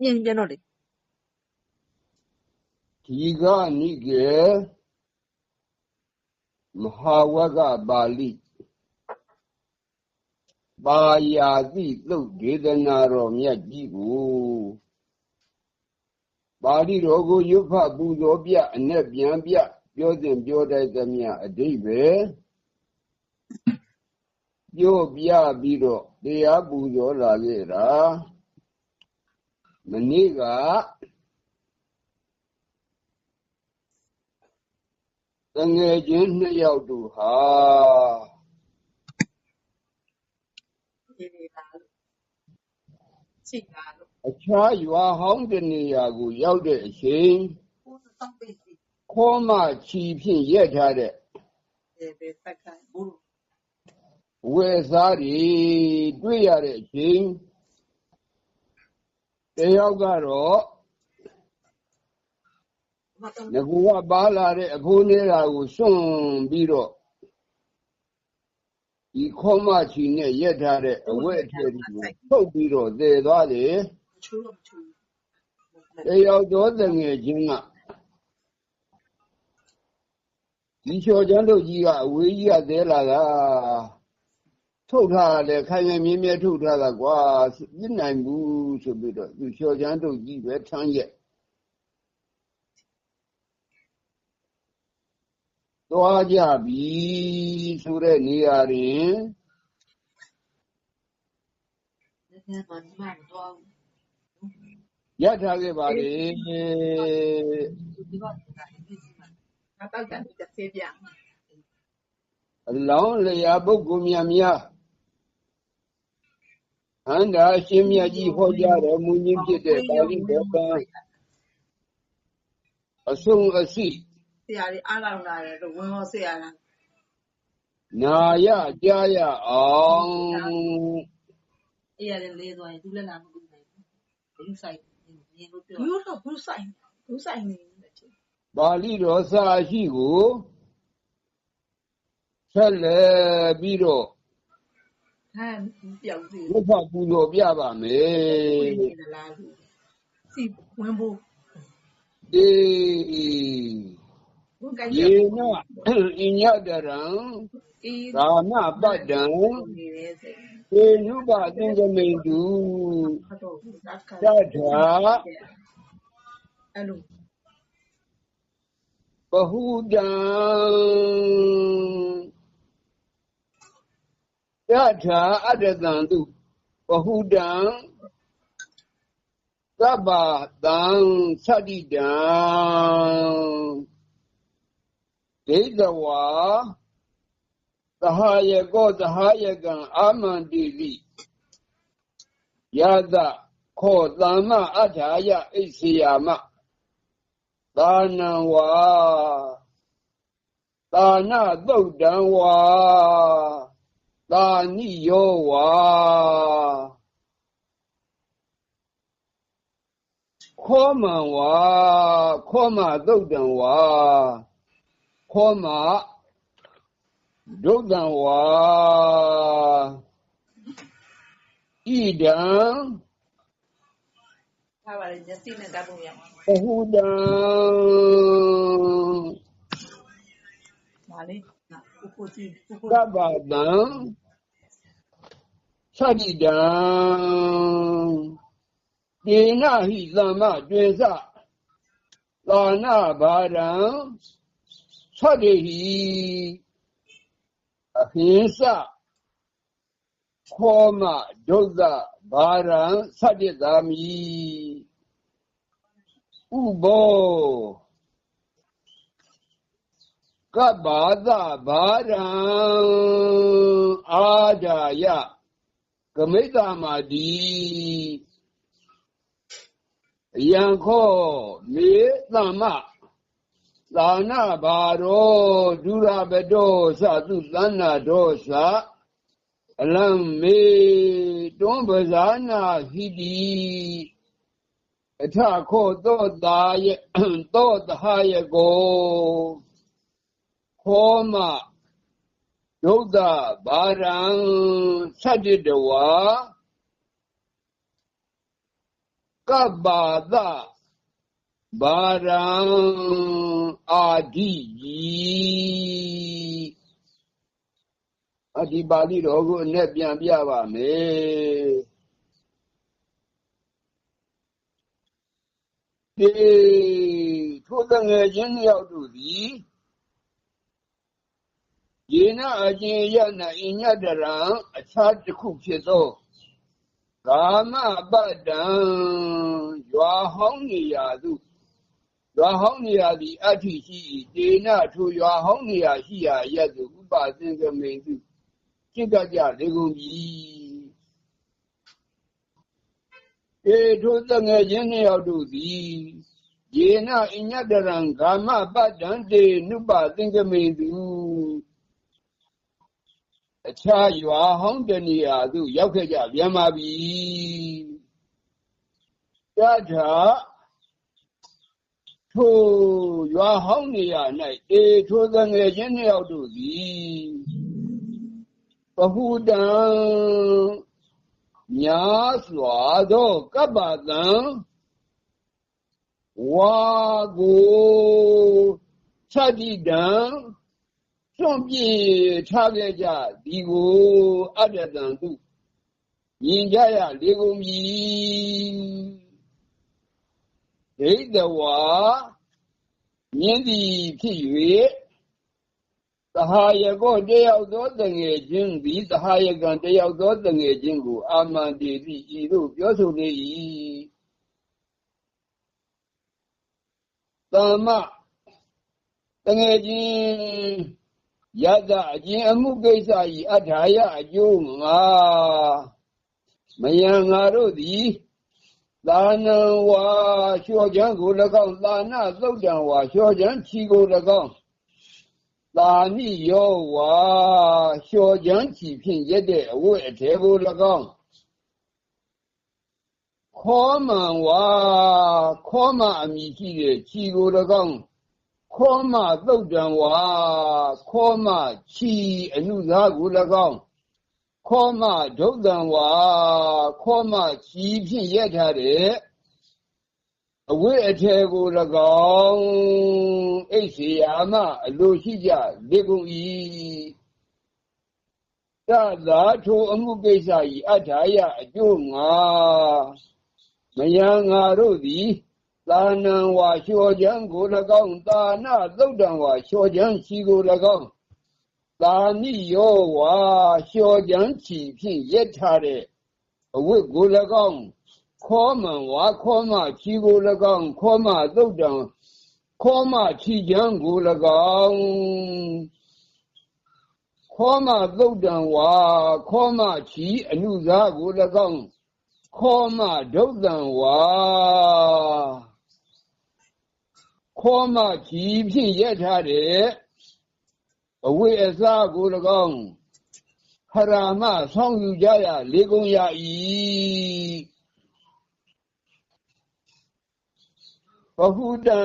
မြင်ပြန်တော့လေဒီကနိကေမဟာဝကပါဠိပါယာတိသုတ်ဒေသနာတော်မြတ်ကြီးကိုပါဠိတော်ကိုရွတ်ဖတ်ပူဇော်ပြအ내ပြန်ပြပြောစဉ်ပြောတတ်သမျှအဓိပ္ပာယ်ပြောပြပြီးတော့တရားပူဇော်လာခဲ့တာ မနေ့ကတငယ်ချင်းနှစ်ယောက်တို့ဟာဒီနေလာလို့ရှိလာလို့အခြားရွာဟောင်းတနေရာကိုရောက်တဲ့အချိန်ကိုယ်တော့ပိတ်စီခေါမချီဖြင့်ရက်ထားတဲ့ပဲပဲဖက်ခိုင်းဘူးဝယ်စားတွေတွေ့ရတဲ့အချိန် တယောက်ကတော့မတော်ငကူကပါလာတဲ့အဖိုးနေတာကိုစွန့်ပြီးတော့ဒီခေါမချီနဲ့ရက်ထားတဲ့အဝတ်အထည်တွေကိုထုတ်ပြီးတော့သေသွားတယ်ချိုးတော့ချိုးတယောက်တော့တငယ်ချင်းကဒီချော်ချမ်းတို့ကြီးကအဝေးကြီးကသေးလာတာ ထုတ်ထားတယ်ခိုင်ခိုင်မြဲမြဲထုတ်ထားတာကွာပြစ်နိုင်ဘူးဆိုပြီးတော့ သူချော်ချမ်းတို့ကြီးပဲထမ်းရက်သွားကြပြီဆိုတဲ့နေရာတွင်နည်းနည်းမှမမတော့ရထားခဲ့ပါလေဘူးဒီကတော့ဒါဒီစီမှာငါတောက်တယ်တစ်သေးပြအလောင်းလျာပုဂ္ဂိုလ်များများ ဟန္တာအရှင်မြတ်ကြီးဟောကြားတော်မူခြင်းဖြစ်တဲ့ပါဠိတော်ကံအဆုံးအစီဆရာကြီးအားလောင်လာတယ်လို့ဝင်ဟောဆရာကနာရကြားရအောင်အဲ့ရတယ်လေးသွားရင်သူလည်းလာမကူနိုင်ဘူးဘူးဆိုင်မြင်လို့ပြောဘူးတော့ဘူးဆိုင်ဘူးဆိုင်နေတယ်ချင်းပါဠိတော်စာရှိကိုဆက်လက်ပြီးတော့ ဟမ်ပြောက်စီဝတ်ဖတ်ပူဇော်ပြပါမယ်နေလားလူစီဝင်ဖို့အေးဝင်ကြရယေနအညတရံအေးကာမပတ္တံနေရဲစိတ်ေနုပသင်္ကမိန်တုဖတ်တော့တတ်ခါတထာအဲ့လိုပဟုတံ တထာအတ္တတံတုပဟုတံသဗ္ဗတံသတ္တိတံဒိဋ္ဌဝါသဟာယကောသဟာယကံအာမန္တိတိယသခောသမ္မအထာယအိစေယမသာနံဝါသာနာသုတ်တံဝါ သာနိယောဝါခောမံဝါခောမသုတ်တံဝါခောမဒုတ်တံဝါဣဒံထားပါလေမျက်စိနဲ့ဓာတ်ပုံရမှာ ပဟုတံပါလေကိုကိုကြည့်ကိုကိုသဗ္ဗတံသတိတံတေနဟိသမ္မတွေ့စသာနာဘာရံသတိဟိအဟိစခောမဒုက္ခဘာရံသတိသာမိဥဘောကပ္ပါသဘာရံအာဒာယ ကမိတ္တမာတိယံခောမေသမ္မသာနာဘာရောဒုရဘတောသသုသန္နာဒောသအလံမေတွန်းပဇာနာဟိတိအထခောသောတာယသောတဟယကောခောမ ဒုဒ္ဒဘာရံသတ္တတဝါကကပ္ပါသဗာရံအာဓိကြီးအဒီပါဠိတော်ကိုအနဲ့ပြန်ပြပါမယ်ဒီထိုတငယ်ချင်းနှစ်ယောက်တို့သည် ယေနအကျင်ရနအညတရံအခြားတစ်ခုဖြစ်သောကာမပတ္တံရွာဟောင်းနေရာသို့ရွာဟောင်းနေရာသည်အဋ္ဌိရှိ၏ဒေနထိုရွာဟောင်းနေရာရှိရာရက်သို့ဥပသင်္ကမေသူจิตကြလေကုန်ပြီေထိုသငယ်ချင်းနှစ်ယောက်တို့သည်ယေနအညတရံကာမပတ္တံတေနုပသင်္ကမေသူ အခြားရွာဟောင်းတနေရာသို့ရောက်ခဲ့ကြပြန်ပါပြီတထာထိုရွာဟောင်းနေရာ၌အေထိုသငယ်ချင်းနှစ်ယောက်တို့သည်ပဟုတံများစွာသောကပ္ပတံဝါကိုသတိတံ စွန့်ပြေးထားခဲ့ကြဒီကိုအတ္တတံသူမြင်ကြရလေကုန်ပြီဒိဋ္ဌဝါမြင်သည်ဖြစ်၍သဟာယကောတယောက်သောတငယ်ချင်းသည်သဟာယကံတယောက်သောတငယ်ချင်းကို အာမန္တေတိဤသို့ပြောဆိုလေ၏သမ္မတငယ်ချင်း ယတအကျင်အမှုကိစ္စဤအထာယအကျိုးငါမယံငါတို့သည်သာနံဝါလျှော်ချမ်းကို၎င်းသာနသုတ်တံဝါလျှော်ချမ်းချီကို၎င်းသာနိယောဝါလျှော်ချမ်းချီဖြင့်ရက်တဲ့အဝတ်အထည်ကို၎င်းခောမံဝါခောမအမိရှိတဲ့ချီကို၎င်း ခောမသုတ်တံဝါခောမချီအနုသားကို၎င်းခောမဒုတ်တံဝါခောမချီဖြင့်ရက်ထားတဲ့အဝိအထေကို၎င်းအိတ်စီယာမအလိုရှိကြလေကုန်၏သသာထိုအမှုကိစ္စဤအထာယအကျိုးငါမယံငါတို့သည် သာနံဝါလျှော်ချမ်းကို၎င်းသာနာသုတ်တံဝါလျှော်ချမ်းရှိကို၎င်းသာနိယောဝါလျှော်ချမ်းချီဖြင့်ရက်ထားတဲ့အဝတ်ကို၎င်းခောမံဝါခောမချီကို၎င်းခောမသုတ်တံခောမချီချမ်းကို၎င်းခောမသုတ်တံဝါခောမချီအနုစားကို၎င်းခောမဒုတ်တံဝါ ခောမချီဖြင့်ရက်ထားတဲ့အဝိအစားကို၎င်းခရာမဆောင်းယူကြရလေကုန်ရ၏ဘဟုတံ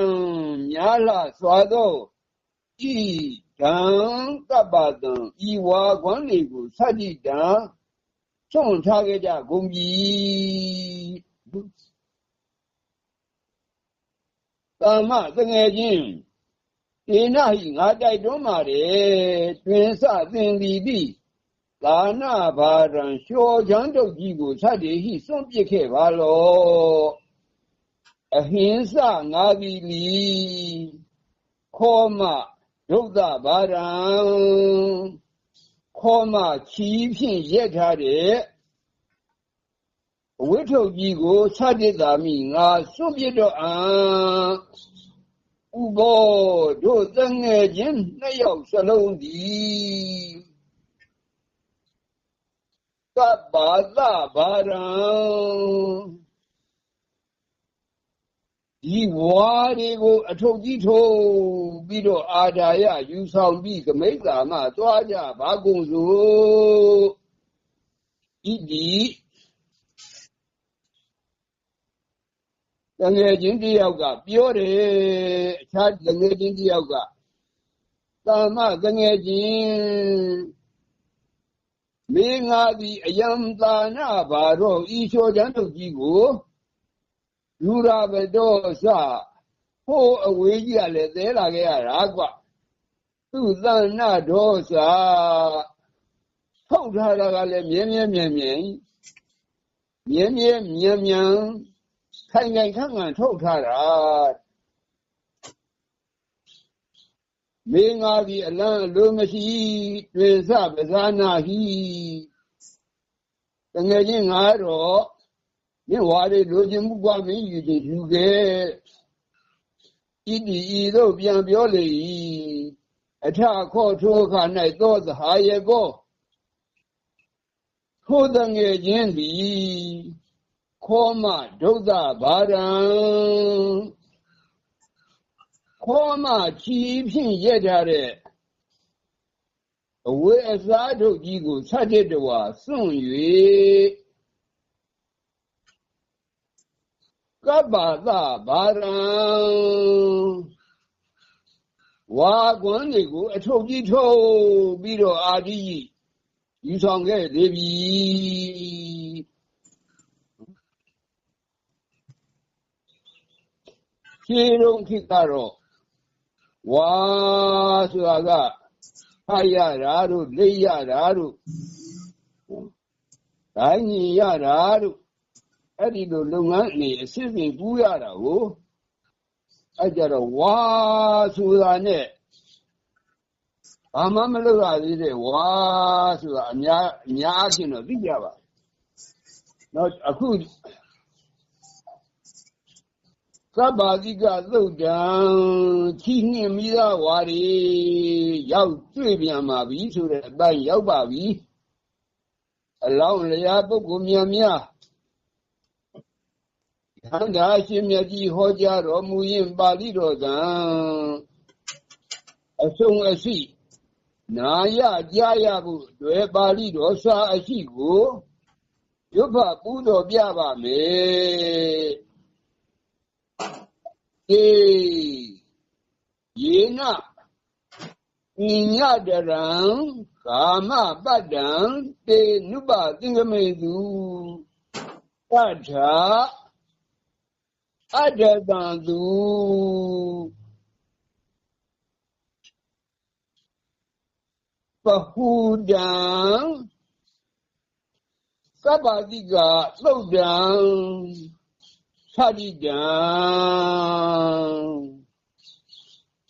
များလာစွာသောဤတံကပ္ပတံဤဝါကွမ်းလေးကိုသတိတံချုံထားခဲ့ကြကုန်ပြီ သမ္မတငယ်ချင်းဒေနဟိငါတိုက်တွန်းပါတယ်တွင်စသင်သည်တိသာနာဘာရံလျှော်ချမ်းတုတ်ကြီးကိုသတ္တေဟိစွန့်ပစ်ခဲ့ပါလောအဟိစငါသည်လီခောမဒုဒ္ဒဘာရံခောမချီဖြင့်ရက်ထားတဲ့အ ဝိထုပ်ကြီးကိုသတ္တိတာမိငါစွန့်ပစ်တော့အံဥဘောတို့တငယ်ချင်းနှစ်ယောက်စလုံးသည်ကပ္ပါသဘာရံဒီဝါတွေကိုအထုပ်ကြီးထိုးပြီးတော့အာဒါယယူဆောင်ပြီးကမိတ်တာမှသွားကြဘာကုန်စို့ဣတိ တငယ်ချင်းတယောက်ကပြောတယ်အခြားတငယ်ချင်းတယောက်ကသာမတငယ်ချင်းမေငါသည်အယံသာနာဘာတော့ဤလျှော်ချမ်းတို့ကြီးကိုဒူရာဘတော်စဟိုးအဝေးကြီးကလည်းသဲလာခဲ့ရတာကွသူသန္နဒောစာထုတ်ထားတာကလည်းမြဲမြဲမြဲမြဲမြဲမြဲမြဲမြဲ ခိုင်ခိုင်ခန့်ခန့်ထုတ်ထားတာမေငါဒီအလံအလိုမရှိတွင်စပဇာနာဟိတငယ်ချင်းငါတော့မြင့်ဝါရီလိုချင်မှုကမင်းယူခြင်းယူခဲ့ဣတိဤတို့ပြန်ပြောလေ၏အထခောထိုအခါ၌သောသဟာယေကောထိုတငယ်ချင်းသည် ခောမဒုဒ္ဒဘာရံခောမချီဖြင့်ရက်ထားတဲ့အဝေးအစားထုတ်ကြီးကိုဆက်တဲ့တဝါစွန့်၍ကပ္ပသဘာရံဝါကွန်းတွေကိုအထုတ်ကြီးထုတ်ပြီးတော့အာတိယူဆောင်ခဲ့သေးပြီ ခြေလုံးခိကတော့ဝါဆိုတာကဖတ်ရတာတို့လိရတာတို့ဒိုင်းညီရတာတို့အဲ့ဒီလိုလုပ်ငန်းအနေအစစ်စစ်ကူးရတာကိုအဲ့ကြတော့ဝါဆိုတာနဲ့ဘာမှမလုပ်ရသေးတဲ့ဝါဆိုတာအများအများအချင်းတော့သိကြပါတော့အခု သဗ္ဗာတိကသုတ်တံချီးနှင်မိသားဝါရီရောက်တွေ့ပြန်ပါပြီဆိုတဲ့အပိုင်းရောက်ပါပြီအလောင်းလျာပုဂ္ဂိုလ်များများဟန္တာရှင်မြတ်ကြီးဟောကြားတော်မူရင်ပါဠိတော်ကံအဆုံးအစီနာယကြားရဖို့တွေ့ပါဠိတော်စာအရှိကိုရုပ်ဖပူးတော်ပြပါမယ်ေ ယေနပညတရံကာမပတ္တံတေနုပသင်္ကမေသူတထာအတ္တတံသူပဟုဒံကပ္ပတိကသုတ်တံ သတိတံ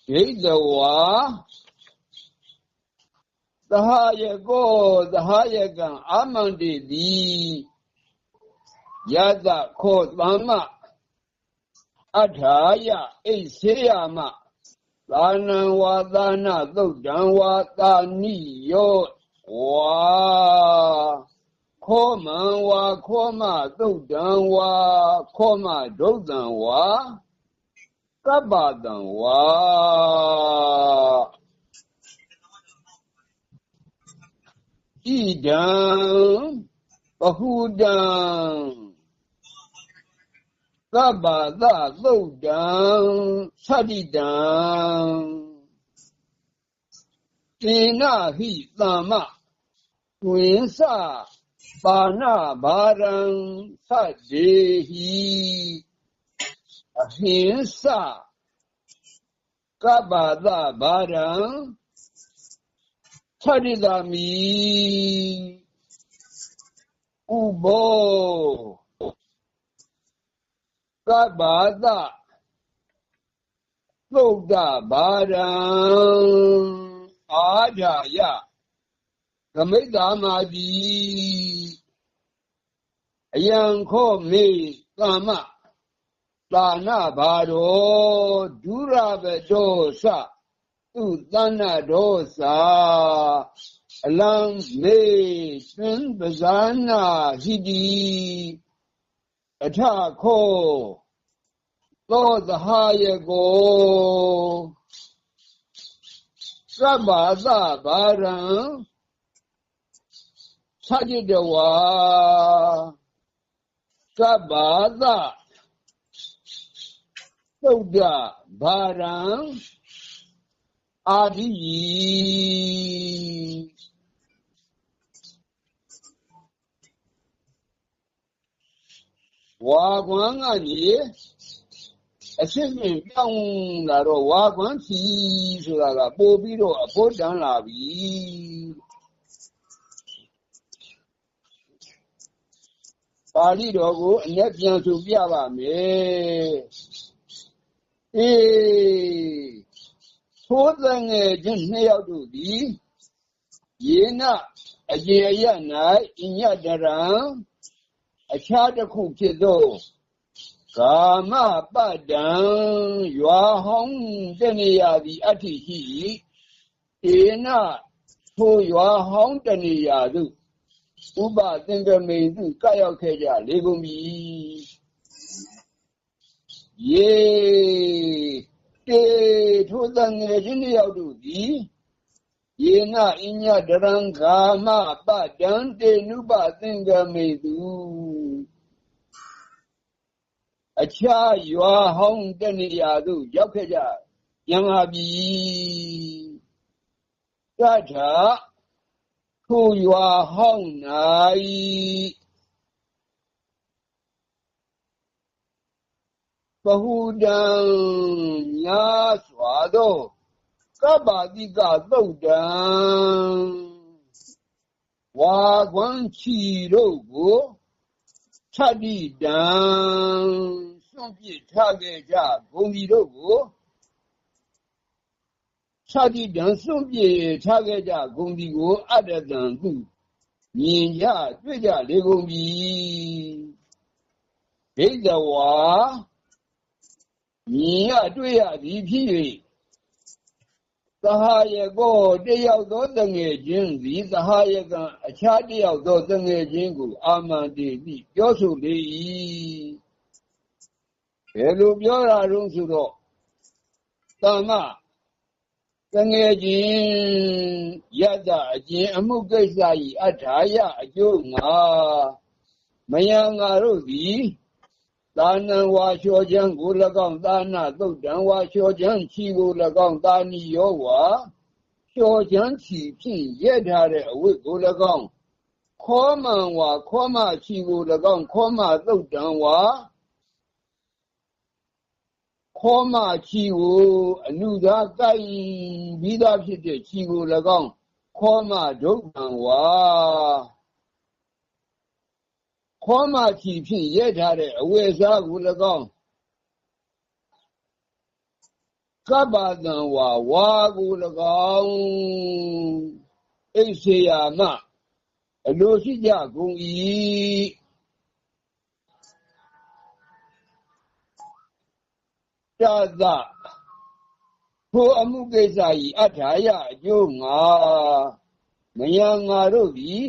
ဒိဋ္ဌဝါသဟာယကောသဟာယကံအာမန္တိတိယတခောသမ္မအထာယအိစေယမသာနံဝါသာနာသုတ်တံဝါသာနိယောဝါ ခောမံဝါခောမသုတ်တံဝါခောမဒုတ်တံဝါကပ္ပတံဝါဣဒံပဟုဒံကပ္ပသသုတ်တံသတိတံတေနဟိသမ္မတွင်စ ပါဏဘာရံသတေဟိအဟိဉ္စကပ္ပသဘာရံသတိတမိဥဘောကပ္ပသသုတ်တဘာရံအာဓာယ သမိတ်တာမာတိအယံခောမေကာမသာနာဘာရောဒုရဘတောသသူသန္နဒောသာအလံမေသင်ပဇာနာဟိတိအထခောသောသဟာယကိုသဗ္ဗသဘာရံ သจิตဝါကပ္ပါသသုဒ္ဓဘာရံအာတိဝဝါကွမ်းကနေအစစ်မြင်ပြောင်းလာတော့ဝါကွမ်းချီဆိုတာကပို့ပြီးတော့အဖို့တန်းလာပြီ ပါဠိတော်ကိုအလက်ပြန်ဆိုပြပါမယ်အေးသိုးသငယ်ချင်းနှစ်ယောက်တို့သည်ယေနအကျေအရ၌အညတရံအခြားတစ်ခုဖြစ်သောကာမပတ္တံရွာဟောင်းတနေရာသည်အဋ္ဌိရှိဧနထိုရွာဟောင်းတနေရာသို့ ဥပသင်္ကမိန်သူကရောက်ခဲ့ကြလေကုန်ပြီယေတေထိုသံငယ်ချင်းတယောက်တို့သည်ယေနအညဒရံဂာမပတံတေနုပသင်္ကမိသူအခြားရွာဟောင်းတနေရာသို့ရောက်ခဲ့ကြပြန်ပါပြီတထာ ထိုရွာဟောင်း၌ပဟုတံညာစွာသောကပ္ပတိကသုတ်တံဝါကွမ်းချီတို့ကိုသတ္တိတံစွန့်ပစ်ထားခဲ့ကြဂုံဒီတို့ကို သတ္တိတံစွန့်ပစ်ထားခဲ့ကြဂုံဒီကို အတ္တတံသူမြင်ကြတွေ့ကြလေကုန်ပြီဘိဒဝါမြင်ရတွေ့ရသည်ဖြစ်၍သဟာယကောတယောက်သောတငယ်ချင်းသည်သဟာယကံအခြားတယောက်သောတငယ်ချင်းကို အာမန္တိပြီးပြောဆိုလေ၏ဘယ်လိုပြောတာတုံးဆိုတော့သမ တငယ်ချင်းယတ္တအကျင်အမှုကိစ္စ၏အထာယအကျိုးငါမယံငါတို့သည်သာနံဝါလျှောခြင်းကို၎င်းသာနာသုတ်တံဝါလျှောခြင်းချီကို၎င်းသာနိယောဝါလျှောခြင်းချီဖြင့်ရက်ထားတဲ့အဝတ်ကို၎င်းခောမံဝါခောမချီကို၎င်းခောမသုတ်တံဝါ ခောမချီကိုအနုသာကိုက်ပြီးသားဖြစ်တဲ့ချီကို၎င်းခောမဒုက္ခံဝါခေါမချီဖြင့်ရဲထားတဲ့အဝယ်စားကို၎င်းကပ္ပတံဝါဝါကို၎င်းအိစေယာမအလိုရှိကြကုန်၏ သထိုအမှုကိစ္စ၏အထာယအကျိုးငါမယံငါတို့သည်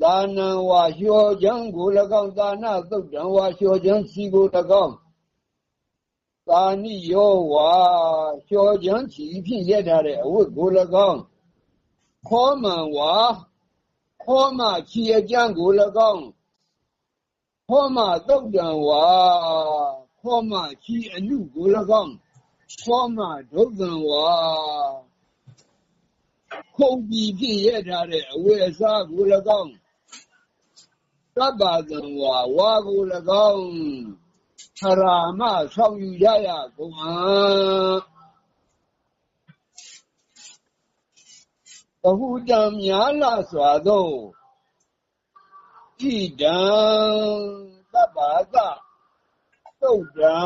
သာနံဝါလျှောခြင်းကို၎င်းသာနာသုတ်တံဝါလျှောခြင်းစီကို၎င်းသာနိယောဝါလျှောခြင်းချီဖြင့်ရက်ထားတဲ့အဝတ်ကို၎င်းခောမံဝါခောမချီအကျံကို၎င်းခောမသုတ်တံဝါ ခောမချီအနုကို၎င်းခောမဒုက္ခံဝါခုံပြီးဖြင့်ရက်ထားတဲ့အဝတ်အစားကို၎င်းသဗ္ဗသံဝါဝါကို၎င်းသရာမဆောင်ယူရရကုန်အံဘဟုတံများလာစွာသောဣဒံသဗ္ဗသ သုတ်တံ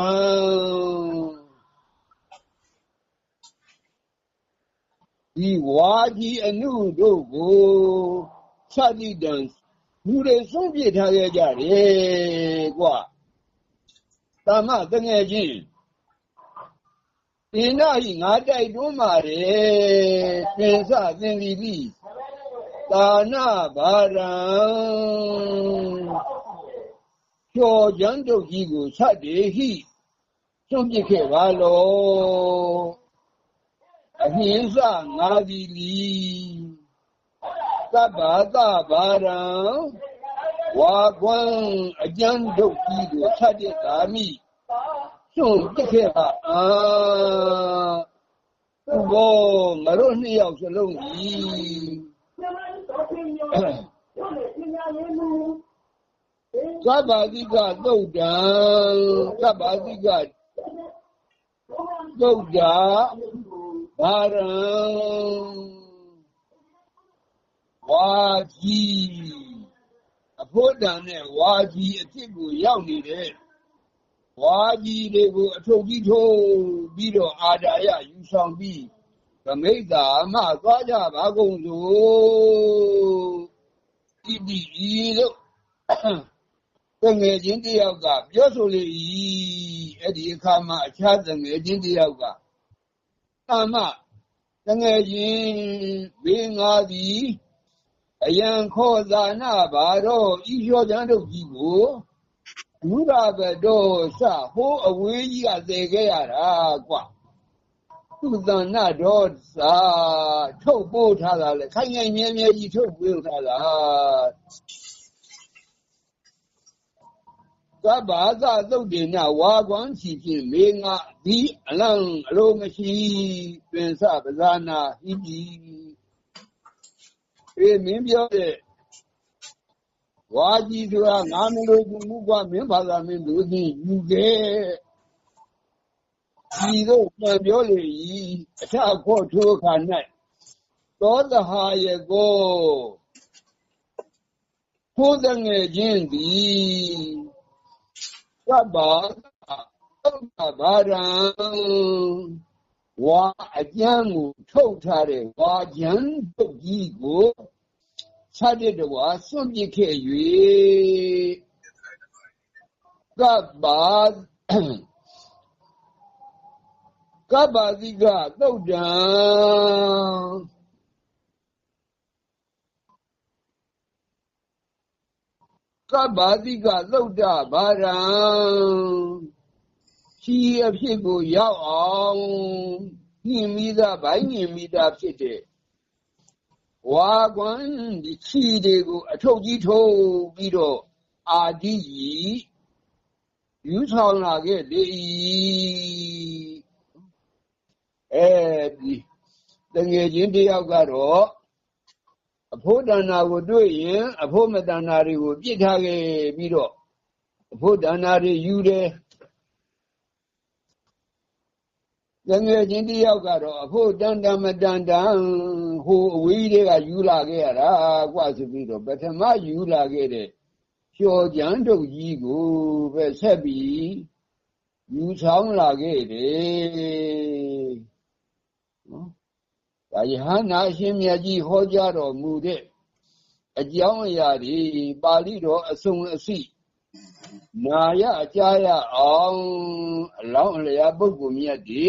ဒီဝါကြီးအနုတို့ကိုသတိတံလူတွေဆုံးပြထားခဲ့ကြတယ်ကွာတာမတငယ်ချင်းဒီနာဤငါတိုက်တွန်းပါတယ်သင်္စသင်္ဒီလိတာနာဘာရံ ကျော်ကျန်းတို့ကြီးကိုဆက်တေဟိစွန့်ပစ်ခဲ့ပါလောအဟိဉ္စငါဒီလီသဗ္ဗသဗာရံဝါကွမ်းအကျန်းဒုတ်ကြီးကိုဆက်တဲ့ကာမိစွန့်ပစ်ခဲ့ပါအာသူဘောငါတို့နှစ်ယောက်စလုံးကြီး ကပ္ပါတိကသုတ်တံကပ္ပါတိကသုတ်တာဘာရံဝါကြီးအဖို့တန်နဲ့ဝါကြီးအဖြစ်ကိုရောက်နေတဲ့ဝါကြီးတွေကိုအထုတ်ကြီးထိုးပြီးတော့အာဒါယယူဆောင်ပြီးဗမိတ်တာမှသွားကြပါကုန်စို့ဒီဒီဤလို့ တငယ်ချင်းတယောက်က ပြောဆိုလေ၏အဲ့ဒီအခါမှာ အခြားတငယ်ချင်းတယောက်ကအမတငယ်ချင်းဘေးငါသည်အယံခောဇာနာဘာတော့ဤလျော်ချမ်းတို့ကြီးကိုဘုရားဘတော်စဟိုးအဝေးကြီးကသေခဲ့ရတာကွာသူသန္နတော်စာထုတ်ပို့ထားတာလေခိုင်ခိုင်မြဲမြဲကြီးထုတ်ပို့ထားတာ ကဗ္ဗာသသုတ်တေနဝါကွမ်းချီဖြင့်မေငါဒီအလံအလိုမရှိပင်စပဇာနာဟိတိအေးမင်းပြောတဲ့ဝါကြီးဆိုတာငါမလို့ဘူးမူကမင်းဘာသာမင်းလူကြီးယူခဲ့ဒီတော့ပြန်ပြောလေဤအထခေါ်ထိုးခါ၌သောတဟာယေကိုထိုးတဲ့ငယ်ချင်းသည် သဗ္ဗာသုတ်ဘာရံဝါအကျမ်းကိုထုတ်ထားတဲ့ဝါကျမ်းထုတ်ကြီးကိုခြားတဲ့တဝါစွန့်ပစ်ခဲ့၍ကပ္ပါကပ္ပါတိကသုတ်တံ ကပ္ပါတိကသုတ်တဘာရံချီအဖြစ်ကိုရောက်အောင်ညင်မိသားဗိုင်းညင်မိသားဖြစ်တဲ့ဝါကွန်ဒီချီတွေကိုအထုတ်ကြီးထုတ်ပြီးတော့အာဒီကြီးယူဆောင်လာခဲ့လေအဲဒီတငယ်ချင်းတယောက်ကတော့ အဖို့တဏ္ဍာကိုတွေ့ရင်အဖို့မတဏ္ဍာတွေကိုပြစ်ထားခဲ့ပြီးတော့အဖို့တဏ္ဍာတွေယူတယ်ငငယ်ချင်းတယောက်ကတော့အဖို့တန်တမတန်တန်ဟိုအဝေးတွေကယူလာခဲ့ရတာကွာဆိုပြီးတော့ပထမယူလာခဲ့တဲ့လျှော်ကြမ်းတုတ်ကြီးကိုပဲဆက်ပြီးယူဆောင်လာခဲ့တယ်နော် ဒါယဟနာရှင်မြတ်ကြီးဟောကြားတော်မူတဲ့အကြောင်းအရာတွေပါဠိတော်အစုံအစိနာရအကြရအောင်အလောင်းအလျာပုဂ္ဂိုလ်မြတ်တွေ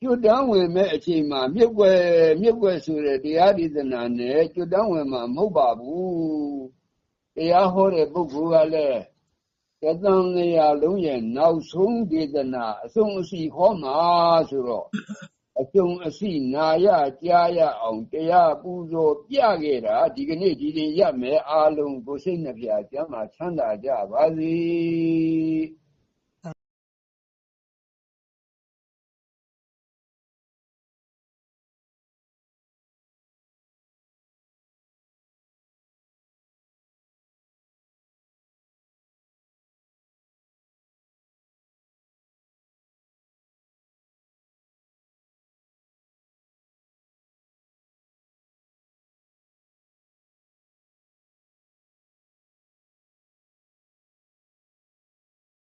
ကျွတ်တန်းဝင်မဲ့အချိန်မှာမြုပ်ွယ်မြုပ်ွယ်ဆိုတဲ့တရားဒေသနာနဲ့ကျွတ်တန်းဝင်မှာမဟုတ်ပါဘူးတရားဟောတဲ့ပုဂ္ဂိုလ်ကလည်းတသံနေရာလုံးရဲ့နောက်ဆုံးဒေသနာအဆုံးအစီဟောမှာဆိုတော့ အကျုံအစီနာရကြားရအောင် တရားပူဇော်ပြခဲ့တာ ဒီကနေ့ ဒီရင်ရမယ်အားလုံး ကိုစိတ်နှပြကျမ်းမှာချမ်းသာကြပါစေ